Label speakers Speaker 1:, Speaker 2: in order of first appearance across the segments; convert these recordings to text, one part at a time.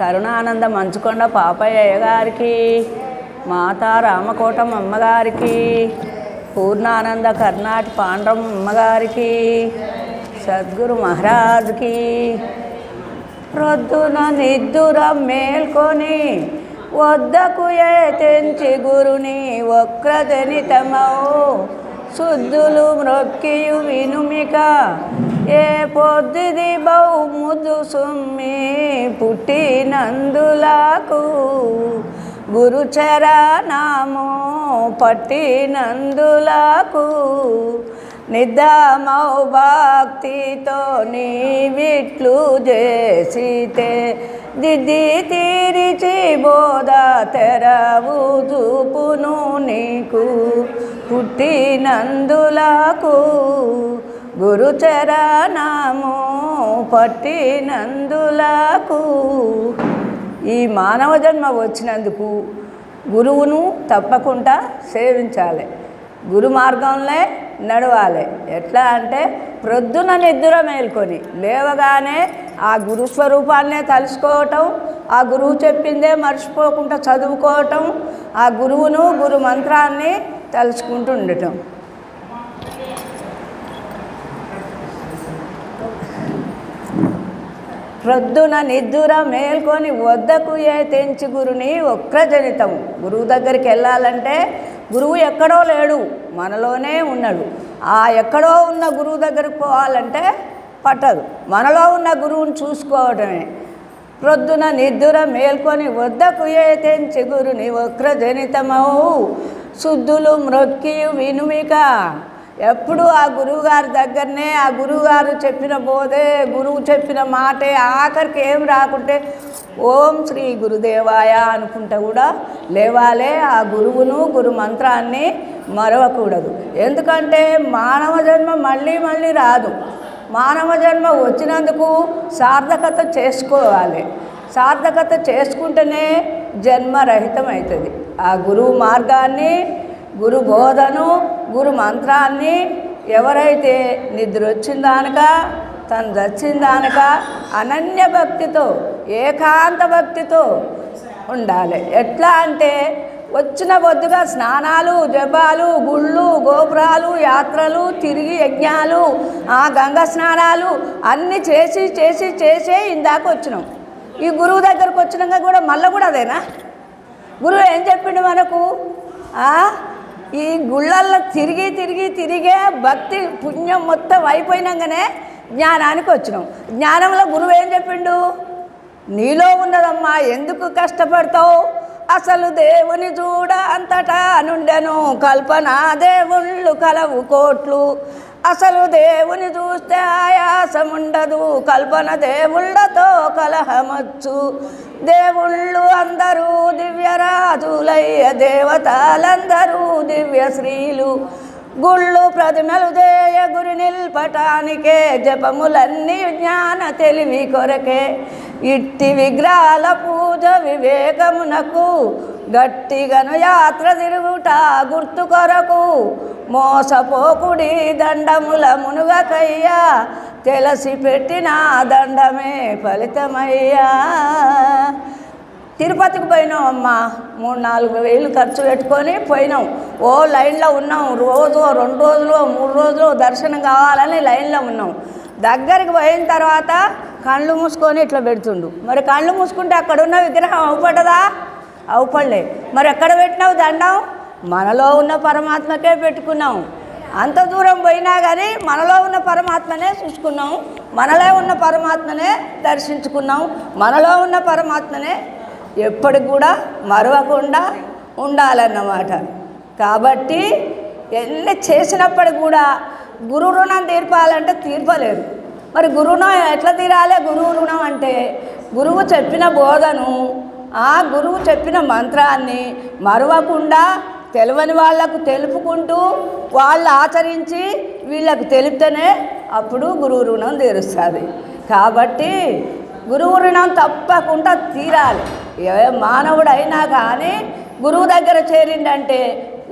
Speaker 1: కరుణానంద మంచుకొండ పాపయ్య గారికి మాతా రామకోటం అమ్మగారికి పూర్ణానంద కర్ణాటి పాండ్రం అమ్మగారికి సద్గురు మహారాజ్కి ప్రొద్దున నిద్దుర మేల్కొని వద్దకు ఏ తెంచి గురుని వక్రజనితమౌ. శుద్ధులు మృక్కియు వినుమిక ఏ పొద్దుది బౌ ముద్దు సుమ్మి పుట్టినందులకు గురుచరణము పట్టినందులకు నిద్రమౌ భక్తితో నీవిట్లు చేసితే దిద్ది తీరిచి బోధ తెరవు చూపును నీకు పుట్టినందులకు గురుచరణము పట్టినందులకు. ఈ మానవ జన్మ వచ్చినందుకు గురువును తప్పకుండా సేవించాలి. గురు మార్గంలో నడవాలి. ఎట్లా అంటే ప్రొద్దున నిద్ర మేల్కొని లేవగానే ఆ గురు స్వరూపాన్నే తలుసుకోవటం ఆ గురువు చెప్పిందే మర్చిపోకుండా చదువుకోవటం ఆ గురువును గురు మంత్రాన్ని తలుచుకుంటూ ఉండటం. ప్రొద్దున నిద్దుర మేల్కొని వద్దకు ఏ తెంచి గురుని ఒక్రజనితం గురువు దగ్గరికి వెళ్ళాలంటే గురువు ఎక్కడో లేడు మనలోనే ఉన్నాడు. ఆ ఎక్కడో ఉన్న గురువు దగ్గరికి పోవాలంటే పట్టదు. మనలో ఉన్న గురువుని చూసుకోవడమే ప్రొద్దున నిద్దుర మేల్కొని వద్దకు ఏ తెంచి గురుని వక్రజనితమౌ శుద్ధులు మ్రొక్కి వినుమిక ఎప్పుడు ఆ గురువుగారి దగ్గరనే ఆ గురువుగారు చెప్పిన బోధే గురువు చెప్పిన మాటే ఆఖరికి ఏం రాకుంటే ఓం శ్రీ గురుదేవాయ అనుకుంటే కూడా లేవాలే ఆ గురువును గురు మంత్రాన్ని మరవకూడదు. ఎందుకంటే మానవ జన్మ మళ్ళీ మళ్ళీ రాదు. మానవ జన్మ వచ్చినందుకు సార్థకత చేసుకోవాలి. సార్థకత చేసుకుంటేనే జన్మరహితం అవుతుంది ఆ గురువు మార్గాన్ని గురు బోధను గురు మంత్రాన్ని ఎవరైతే నిద్ర వచ్చిందానక తను దచ్చిందానక అనన్య భక్తితో ఏకాంత భక్తితో ఉండాలి. ఎట్లా అంటే వచ్చిన బొద్దుగా స్నానాలు జపాలు గుళ్ళు గోపురాలు యాత్రలు తిరిగి యజ్ఞాలు ఆ గంగ స్నానాలు అన్నీ చేసి చేసి చేసే ఇందాక వచ్చినాం. ఈ గురువు దగ్గరకు వచ్చినాక కూడా మళ్ళీ కూడా అదేనా? గురువు ఏం చెప్పిండు మనకు? ఈ గుళ్ళల్లో తిరిగి తిరిగి తిరిగే భక్తి పుణ్యం మొత్తం అయిపోయినాకనే జ్ఞానానికి వచ్చినాం. జ్ఞానంలో గురువు ఏం చెప్పిండు? నీలో ఉన్నదమ్మా ఎందుకు కష్టపడతావు? అసలు దేవుని చూడ అంతటా నుండెను. కల్పన దేవుళ్ళు కలవు కోట్లు. అసలు దేవుని చూస్తే ఆయాసముండదు కల్పన దేవుళ్ళతో కలహమచ్చు. దేవుళ్ళు అందరూ దివ్యరాజులయ్య దేవతలందరూ దివ్య శ్రీలు గుళ్ళు ప్రతిమలు దేయ గురి నిల్పటానికే జపములన్నీ జ్ఞాన తెలివి కొరకే. ఇట్టి విగ్రహాల పూజ వివేకమునకు గట్టిగను యాత్ర తిరుగుట గుర్తు కొరకు మోసపోకుడి దండముల మునుగకయ్యా తెలిసి పెట్టిన దండమే ఫలితమయ్యా. తిరుపతికి పోయినాం అమ్మ. మూడు నాలుగు వేలు ఖర్చు పెట్టుకొని పోయినాం. ఓ లైన్లో ఉన్నాం. రోజు రెండు రోజులు మూడు రోజులు దర్శనం కావాలని లైన్లో ఉన్నాం. దగ్గరికి పోయిన తర్వాత కళ్ళు మూసుకొని ఇట్లా పెడుతుండు. మరి కళ్ళు మూసుకుంటే అక్కడ ఉన్న విగ్రహం అవుపడదా? అవుపడలే మరి ఎక్కడ పెట్టినావు దండం? మనలో ఉన్న పరమాత్మకే పెట్టుకున్నాం. అంత దూరం పోయినా కానీ మనలో ఉన్న పరమాత్మనే చూసుకున్నాం. మనలో ఉన్న పరమాత్మనే దర్శించుకున్నాం. మనలో ఉన్న పరమాత్మనే ఎప్పటికి కూడా మరవకుండా ఉండాలన్నమాట. కాబట్టి ఎన్ని చేసినప్పటికి కూడా గురు రుణం తీర్పాలంటే తీర్పలేరు మరి గురు ఎట్లా తీరాలి? గురువు రుణం అంటే గురువు చెప్పిన బోధను ఆ గురువు చెప్పిన మంత్రాన్ని మరవకుండా తెలియని వాళ్ళకు తెలుపుకుంటూ వాళ్ళు ఆచరించి వీళ్ళకు తెలిపితేనే అప్పుడు గురువు రుణం తీరుస్తుంది. కాబట్టి గురువు రుణం తప్పకుండా తీరాలి. ఏ మానవుడైనా కానీ గురువు దగ్గర చేరిండంటే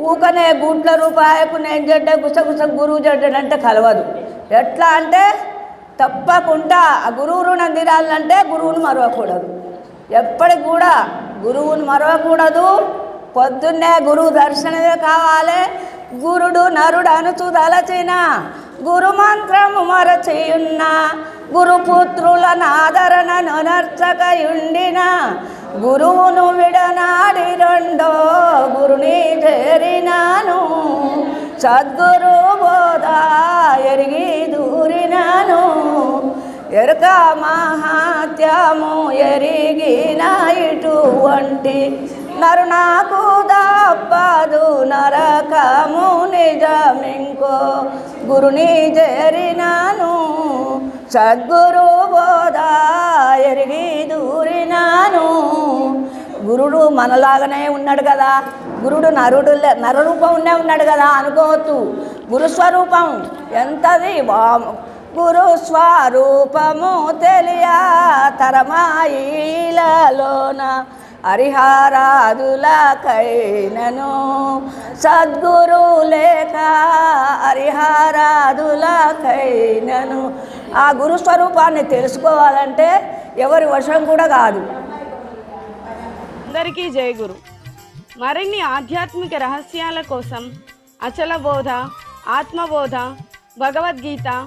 Speaker 1: ఊకనే గుంట్ల రూపాయకు నేను జడ్డ గుసగుస గురువు జడ్డంటే కలవదు. ఎట్లా అంటే తప్పకుండా ఆ గురువు రుణం తీరాలంటే గురువును మరవకూడదు. ఎప్పటికి కూడా గురువుని మరవకూడదు. పొద్దున్నే గురువు దర్శనమే కావాలి. గురుడు నరుడు అనుచు దలచిన గురు మంత్రము మరచియున్న గురుపుత్రుల నాదరణ నొనర్చకయుండిన గురువును విడనాడి రెండో గురుని చేరినాను. సద్గురు బోధ ఎరిగి దూరినాను. ఎరుక మహాత్యము ఎరిగిన ఇటువంటి నరు నాకు తప్పదు నరకము నిజమింకో. గురుని చేరినాను సద్గురు బోధ ఎరిగి దూరినాను. గురుడు మనలాగానే ఉన్నాడు కదా. గురుడు నరుడు నరరూపంనే ఉన్నాడు కదా అనుకోవద్దు. గురుస్వరూపం ఎంతది? గురు స్వరూపము తెలియ తరమాయిలలోన హరిహారాదులకైనను. సద్గురు లేక హరిహారాదులకైనను. ఆ గురు స్వరూపాన్ని తెలుసుకోవాలంటే ఎవరి వశం కూడా కాదు.
Speaker 2: అందరికీ జయ గురు. మరిన్ని ఆధ్యాత్మిక రహస్యాల కోసం అచల బోధ ఆత్మబోధ భగవద్గీత